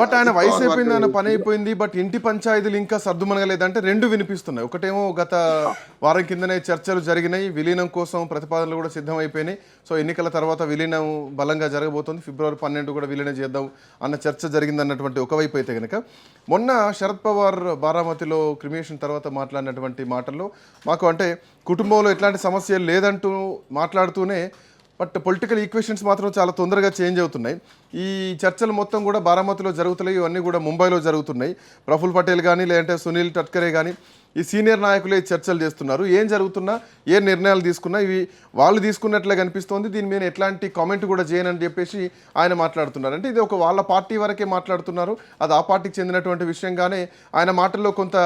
But ఆయన అజిత్ వయసు అయిపోయింది ఆయన పని అయిపోయింది బట్ ఇంటి పంచాయతీలు ఇంకా సర్దుమనగలేదు అంటే రెండు వినిపిస్తున్నాయి. ఒకటేమో గత వారం కిందనే చర్చలు జరిగినాయి విలీనం కోసం ప్రతిపాదనలు కూడా సిద్ధం అయిపోయినాయి సో ఎన్నికల తర్వాత విలీనం బలంగా జరగబోతుంది. ఫిబ్రవరి పన్నెండు కూడా విలీనం చేద్దాం అన్న చర్చ జరిగింది అన్నటువంటి ఒకవైపు అయితే కనుక మొన్న శరద్ పవార్ బారామతిలో క్రిమినేషన్ తర్వాత మాట్లాడినటువంటి మాటల్లో మాకు అంటే కుటుంబంలో ఎట్లాంటి సమస్య లేదంటూ మాట్లాడుతూనే బట్ పొలిటికల్ ఈక్వేషన్స్ మాత్రం చాలా తొందరగా చేంజ్ అవుతున్నాయి. ఈ చర్చలు మొత్తం కూడా బారామతిలో జరుగుతున్నాయి ఇవన్నీ కూడా ముంబైలో జరుగుతున్నాయి. ప్రఫుల్ పటేల్ కానీ లేదంటే సునీల్ టట్కరే కానీ ఈ సీనియర్ నాయకులే చర్చలు చేస్తున్నారు. ఏం జరుగుతున్నా ఏ నిర్ణయాలు తీసుకున్నా ఇవి వాళ్ళు తీసుకున్నట్లే కనిపిస్తోంది. దీని మీద ఎట్లాంటి కామెంట్ కూడా చేయనని చెప్పేసి ఆయన మాట్లాడుతున్నారు. అంటే ఇది ఒక వాళ్ళ పార్టీ వరకే మాట్లాడుతున్నారు. అది ఆ పార్టీకి చెందినటువంటి విషయంగానే ఆయన మాటల్లో కొంత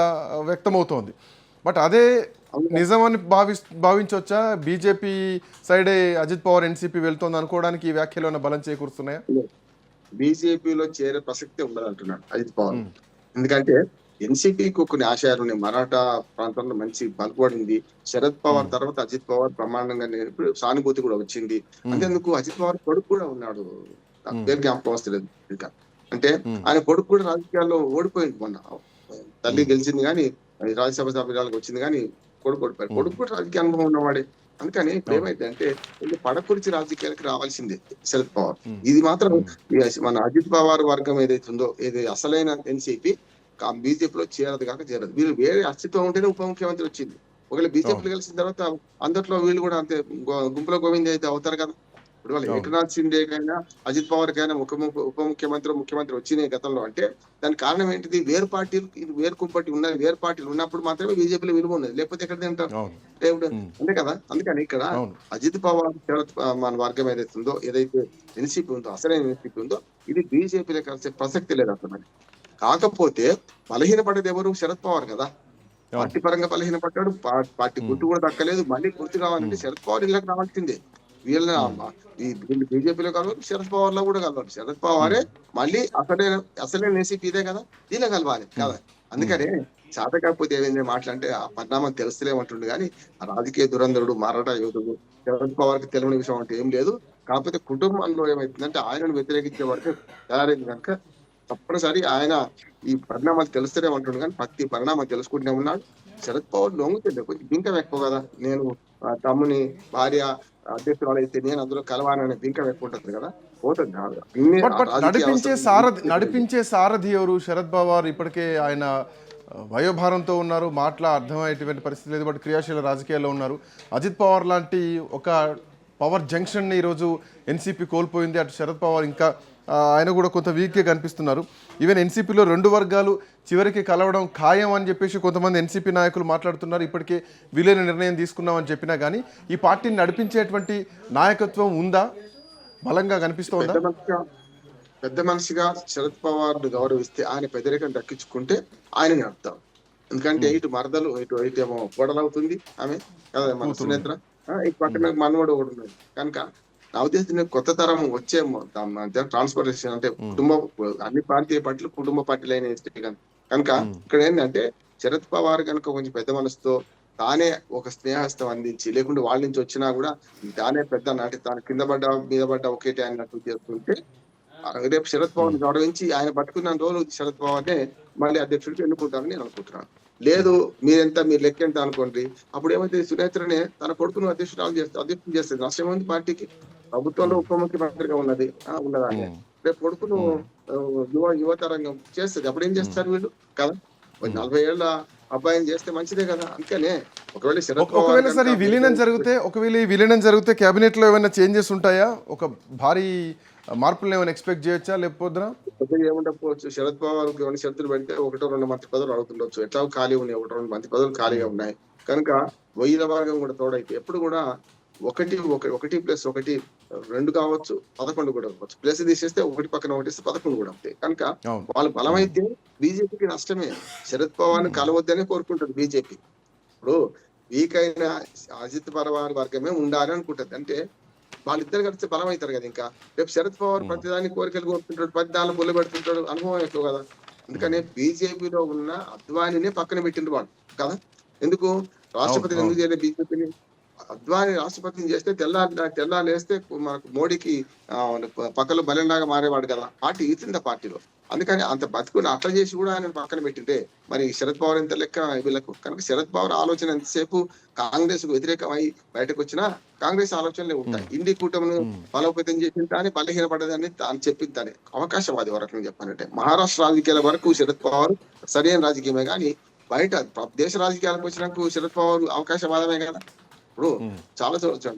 వ్యక్తమవుతోంది. బట్ అదే నిజమని భావి భావించవచ్చా బీజేపీ సైడే అజిత్ పవార్ ఎన్సీపీ వెళ్తోంది అనుకోవడానికి ఈ వ్యాఖ్యలు ఏమైనా బలం చేకూరుస్తున్నాయా? బీజేపీలో చేరే ప్రసక్తే ఉండదు అంటున్నాడు అజిత్ పవార్. ఎందుకంటే ఎన్సీపీకి కొన్ని ఆశయాలు ఉన్నాయి మరాఠా ప్రాంతంలో మంచి బలపడింది. శరద్ పవార్ తర్వాత అజిత్ పవార్ ప్రమాణంగా ఇప్పుడు సానుభూతి కూడా వచ్చింది. అంతేందుకు అజిత్ పవార్ కొడుకు కూడా ఉన్నాడు. పేరు జ్ఞాపకం వస్తలేదు ఇంకా. అంటే ఆయన కొడుకు కూడా రాజకీయాల్లో ఓడిపోయింది మొన్న. తల్లి గెలిచింది కానీ రాజ్యసభ సభ్యురాలకు వచ్చింది కానీ కొడుకు ఓడిపోయాడు కొడుకు కూడా రాజకీయ అనుభవం ఉన్నవాడే. అందుకని ఇప్పుడు ఏమైంది అంటే వీళ్ళు పడకురిచి రాజకీయాలకు రావాల్సిందే శరద్ పవార్ ఇది మాత్రం మన అజిత్ పవార్ వర్గం ఏదైతే ఉందో ఏది అసలైన ఎన్సీపీ బీజేపీలో చేరదు కాక చేరదు. వీళ్ళు వేరే అస్తిత్వం ఉంటేనే ఉప ముఖ్యమంత్రి వచ్చింది. ఒకవేళ బీజేపీలో కలిసిన తర్వాత అందట్లో వీళ్ళు కూడా అంతే గుంపులో గోవింద్ అయితే అవుతారు కదా. ఇప్పుడు వాళ్ళు. ఏకనాథ్ షిండే కైనా అజిత్ పవార్ కైనా ఉప ఉప ముఖ్యమంత్రి ముఖ్యమంత్రి వచ్చినాయి గతంలో. అంటే దానికి కారణం ఏంటిది? వేరు పార్టీలు వేరు కుంపటి ఉన్నాయి వేరు పార్టీలు ఉన్నప్పుడు మాత్రమే బీజేపీలో విలువ ఉన్నది. లేకపోతే ఎక్కడ తింటారు? దేవుడు. అంతే కదా? అందుకని ఇక్కడ అజిత్ పవార్ శరత్ మన వర్గం ఏదైతే ఉందో ఏదైతే ఎన్సీపీ ఉందో అసలైన ఎన్సీపీ ఉందో ఇది బీజేపీలో కలిసే ప్రసక్తి లేదు అసలు. కాకపోతే బలహీనపడేది ఎవరు? శరద్ పవార్ కదా. పార్టీ పరంగా బలహీనపడ్డాడు. పా- పార్టీ గుర్తు కూడా దక్కలేదు. మళ్ళీ గుర్తు కావాలంటే శరద్ పవార్ ఇళ్ళకి రావాల్సిందే. వీళ్ళ ఈ వీళ్ళు బీజేపీలో కలవాలి శరద్ పవార్లో కూడా కలవాలి. శరద్ పవారే మళ్ళీ అసలే అసలే ఎన్సీపీ ఇదే కదా దీనిలో కలవాలి. కదా? అందుకనే చేత కాకపోతే ఏమైంది మాటలంటే ఆ పరిణామం తెలుస్తలేమంటుండు కానీ ఆ రాజకీయ దురంధరుడు మరాఠా యోధుడు శరద్ పవార్కి తెలియని విషయం అంటే ఏం లేదు. కాకపోతే కుటుంబంలో ఏమైతుందంటే ఆయనను వ్యతిరేకించే వరకు తయారైంది కనుక తప్పనిసరి ఆయన ఈ పరిణామాలు తెలుస్తూనే ఉంటుండు కానీ ప్రతి పరిణామం తెలుసుకుంటూనే ఉన్నాడు. శరద్ పవార్ లొంగుతుండే కొంచెం బింకం ఎక్కువ కదా? నేను ఆ తమ్ముని భార్య అధ్యక్షురాలు అయితే నేను అందులో కలవాలనే ఎక్కువ ఉంటుంది కదా పోతుంది నడిపించే సారథి నడిపించే సారథి ఎవరు శరద్ పవార్ ఇప్పటికే ఆయన వయోభారంతో ఉన్నారు. మాటల అర్థమయ్యేటువంటి పరిస్థితి లేదు బట్ క్రియాశీల రాజకీయాల్లో ఉన్నారు. అజిత్ పవార్ లాంటి ఒక పవర్ జంక్షన్ని ఈరోజు ఎన్సీపీ కోల్పోయింది. అటు శరద్ పవార్ ఇంకా ఆయన కూడా కొంత వీక్గా కనిపిస్తున్నారు. ఈవెన్ ఎన్సీపీలో రెండు వర్గాలు చివరికి కలవడం ఖాయం అని చెప్పేసి కొంతమంది ఎన్సీపీ నాయకులు మాట్లాడుతున్నారు. ఇప్పటికే విలీన నిర్ణయం తీసుకున్నామని చెప్పినా కానీ ఈ పార్టీని నడిపించేటువంటి నాయకత్వం ఉందా? బలంగా కనిపిస్తోందా పెద్ద మనిషిగా పెద్ద మనిషిగా శరద్ పవార్ గౌరవిస్తే ఆయన పెద్దరికం దక్కించుకుంటే ఆయన నడుపుతాం. ఎందుకంటే ఇటు మరదలు ఇటు ఇటు ఏమో కోడలవుతుంది ఆమె కదా మన సునేత్ర. ఇటు పక్కన మనవడు ఒకడు ఉన్నాడు. కనుక నా ఉద్దేశం కొత్త తరం వచ్చే ట్రాన్స్పోర్టేషన్ అంటే కుటుంబ అన్ని ప్రాంతీయ పార్టీలు కుటుంబ పార్టీలు అయిన కనుక ఇక్కడ ఏంటంటే శరద్ పవార్ కనుక కొంచెం పెద్ద మనసుతో తానే ఒక స్నేహస్తం అందించి లేకుంటే వాళ్ళ నుంచి వచ్చినా కూడా తానే పెద్ద నాటి తాను కింద పడ్డ మీద పడ్డ ఒకేటే అన్నట్టు చేస్తుంటే రేపు శరద్ పవార్ గౌరవించి ఆయన పట్టుకున్న రోజు శరద్ పవార్ నే మళ్ళీ అధ్యక్షుడికి ఎన్నుకుంటారని నేను అనుకుంటున్నాను. లేదు మీరెంత మీరు లెక్క ఎంత అనుకోండి అప్పుడు ఏమైతే సునేత్రనే తన కొడుకును అధ్యక్షురాలు చేస్తే అధ్యక్షుడు చేస్తుంది నష్టం ఉంది పార్టీకి ప్రభుత్వంలో ఉప ముఖ్యమంత్రిగా ఉన్నది. ఆ, ఉన్నదా. రేపు కొడుకును యువ యువతరంగం చేస్తుంది. అప్పుడు ఏం చేస్తారు వీళ్ళు? కదా? నలభై ఏళ్ళ అబ్బాయిని చేస్తే మంచిదే కదా? అందుకనే ఒకవేళ ఒకవేళ సార్ ఈ విలీనం జరిగితే ఒకవేళ ఈ విలీనం జరిగితే కేబినెట్లో ఏమైనా చేంజెస్ ఉంటాయా? ఒక భారీ మార్పులను ఏమైనా ఎక్స్పెక్ట్ చేయొచ్చా లేకపోతే ఏముండకపోవచ్చు? శరద్ పవార్ ఏమైనా షరతులు పెడితే ఒకటో రెండు మంత్రి పదవులు అడుగుతుండొచ్చు. ఎట్లా ఖాళీ ఉన్నాయి ఒకటో రెండు మంత్రి పదవులు ఖాళీగా ఉన్నాయి. కనుక వెయ్యిల భాగం కూడా తోడైతే ఎప్పుడు కూడా ఒకటి ఒక ఒకటి ప్లస్ ఒకటి రెండు కావచ్చు పదకొండు కూడా కావచ్చు ప్లస్ తీసేస్తే ఒకటి పక్కన ఒకటి ఇస్తే పదకొండు కూడా అవుతాయి కనుక వాళ్ళు బలమైతే బీజేపీకి నష్టమే. శరద్ పవార్ కలవద్దనే కోరుకుంటారు బీజేపీ. ఇప్పుడు వీక్ అయిన అజిత్ పవార్ వర్గమే ఉండాలి అనుకుంటది. అంటే వాళ్ళిద్దరు కలిసి బలం అవుతారు కదా ఇంకా. రేపు శరద్ పవార్ ప్రతిదాని కోరికలు కోరుకుంటాడు ప్రతి దానిలో బుల్ల పెడుతుంటాడు అనుభవం ఎక్కువ కదా. అందుకనే బీజేపీలో ఉన్న అద్వానినే పక్కన పెట్టిండు వాడు కదా? ఎందుకు? రాష్ట్రపతిని అవును. ఎందుకు చేయలేదు బీజేపీని? అద్వాని రాష్ట్రపతిని చేస్తే తెల్లారి తెల్లారి వేస్తే మనకు మోడీకి పక్కలో బలంలాగా మారేవాడు కదా. పార్టీ ఈతింది ఆ పార్టీలో. అందుకని అంత బతుకుని అట్లా చేసి కూడా ఆయన పక్కన పెట్టింటే మరి శరద్ పవార్ ఎంత లెక్క వీళ్ళకు? కనుక శరద్ పవార్ ఆలోచన ఎంతసేపు కాంగ్రెస్కు వ్యతిరేకమై బయటకు వచ్చినా కాంగ్రెస్ ఆలోచనలే ఉంటాయి. ఇండి కూటమిని బలోపేతం చేసిన దాన్ని బలహీనపడదని తాను చెప్పింది దాని అవకాశవాది వరకు చెప్పానంటే మహారాష్ట్ర రాజకీయాల వరకు శరద్ పవార్ సరైన రాజకీయమే కానీ బయట దేశ రాజకీయాలకు వచ్చినాక శరద్ పవార్ అవకాశవాదమే కదా. ఇప్పుడు చాలా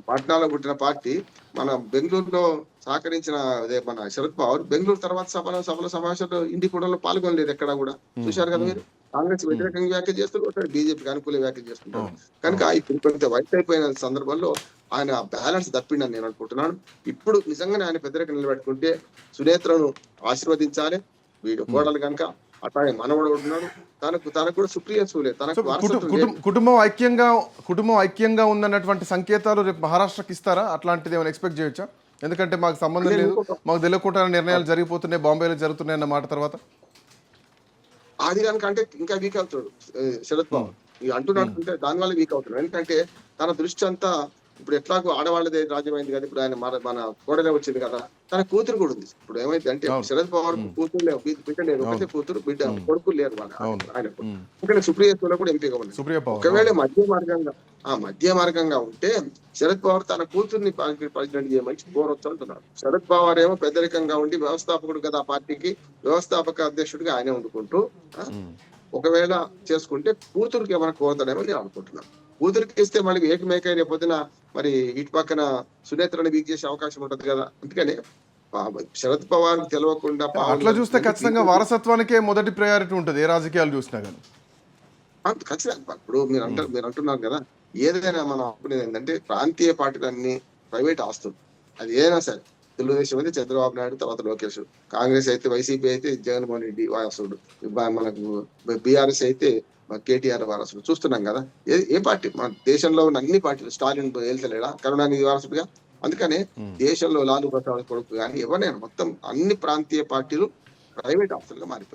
పాట్నాలో పుట్టిన పార్టీ మన బెంగళూరులో సహకరించిన అదే మన శరద్ పవార్ బెంగళూరు తర్వాత సభలో సభల సమావేశంలో ఇండి కూటమిలో పాల్గొనలేదు ఎక్కడ కూడా. చూశారు కదా మీరు? కాంగ్రెస్ వ్యతిరేకంగా వ్యాఖ్యలు చేస్తుంటారు బీజేపీకి అనుకూల వ్యాఖ్యలు చేస్తుంటారు. కనుక ఇప్పుడు కొంత వైట్ అయిపోయిన సందర్భంలో ఆయన బ్యాలెన్స్ తప్పిండని నేను అనుకుంటున్నాను. ఇప్పుడు నిజంగానే ఆయన పెద్దరిక నిలబెట్టుకుంటే సునేత్రను ఆశీర్వదించాలి. వీడు కోడలు కనుక అట్లాగే మనవడు ఉన్నాడు. తనకు తనకు కూడా సుప్రియ సూలే. తనకు లేదు. కుటుంబ- ఐక్యంగా కుటుంబం ఐక్యంగా ఉందన్నటువంటి సంకేతాలు రేపు మహారాష్ట్రకి ఇస్తారా? అట్లాంటిది ఏమైనా ఎక్స్పెక్ట్ చేయొచ్చా? ఎందుకంటే మాకు సంబంధం లేదు. మాకు తెలియకుండా నిర్ణయాలు జరిగిపోతున్నాయి బాంబేలో జరుగుతున్నాయి అన్న మాట తర్వాత? అది కనుక అంటే ఇంకా వీక్ అవుతాడు పవార్ ఇక అంటున్నాడు అంటే దాని వల్ల వీక్ అవుతున్నాడు ఎందుకంటే తన దృష్టి అంతా ఇప్పుడు ఎట్లాగో ఆడవాళ్ళదే రాజ్యమైంది కదా ఇప్పుడు ఆయన మన మన కోడలే వచ్చింది కదా తన కూతురు కూడా ఉంది. ఇప్పుడు ఏమైంది అంటే. శరద్ పవార్ కూతురు లేవు బిడ్డ లేదు ఒకటే కూతురు బిడ్డ కొడుకులు లేరు వాళ్ళ ఉమ్. ఇక్కడ సుప్రియలో కూడా ఎంపీగా ఉంది సుప్రియ ఒకవేళ మధ్య మార్గంగా ఆ మధ్య మార్గంగా ఉంటే శరద్ పవార్ తన కూతుర్ని ప్రెసిడెంట్ చేయమని కోరొచ్చు అంటున్నాడు శరద్ పవార్ ఏమో పెద్దరికంగా ఉండి వ్యవస్థాపకుడు కదా ఆ పార్టీకి వ్యవస్థాపక అధ్యక్షుడిగా ఆయనే ఉండుకుంటూ ఆ, ఒకవేళ చేసుకుంటే కూతురికి ఏమైనా కోరతాడేమో నేను అనుకుంటున్నాను. కూతురికి ఇస్తే మళ్ళీ ఏకమేక రేపు పొద్దున మరి ఇటు పక్కన సునేత్రని వీక్ చేసే అవకాశం ఉంటది కదా. అందుకని శరద్ పవార్ తెలియకుండా పావులు అట్లా చూస్తే ఖచ్చితంగా వారసత్వానికే మొదటి ప్రయారిటీ ఉంటుంది ఏ రాజకీయాలు చూసినా కానీ ఖచ్చితంగా ఇప్పుడు మీరు అంటారు మీరు అంటున్నారు కదా ఏదైనా మనం అనుకునేది ఏంటంటే ప్రాంతీయ పార్టీలన్నీ ప్రైవేట్ ఆస్తులు. అది ఏదైనా సరే తెలుగుదేశం అయితే చంద్రబాబు నాయుడు తర్వాత లోకేష్. కాంగ్రెస్ అయితే వైసీపీ అయితే జగన్మోహన్ రెడ్డి వారసుడు. బ- మనకు బీఆర్ఎస్ అయితే కేటీఆర్ వారసుడు. చూస్తున్నాం కదా. ఏ ఏ పార్టీ? మన దేశంలో ఉన్న అన్ని పార్టీలు? స్టాలిన్ వెళ్తలేడా? కరుణానిధి వారసుడుగా? అందుకనే దేశంలో లాలు ప్రసాద్ కొడుకు కానీ ఎవరైనా మొత్తం అన్ని ప్రాంతీయ పార్టీలు ప్రైవేట్ ఆస్తులుగా మారిపోయాయి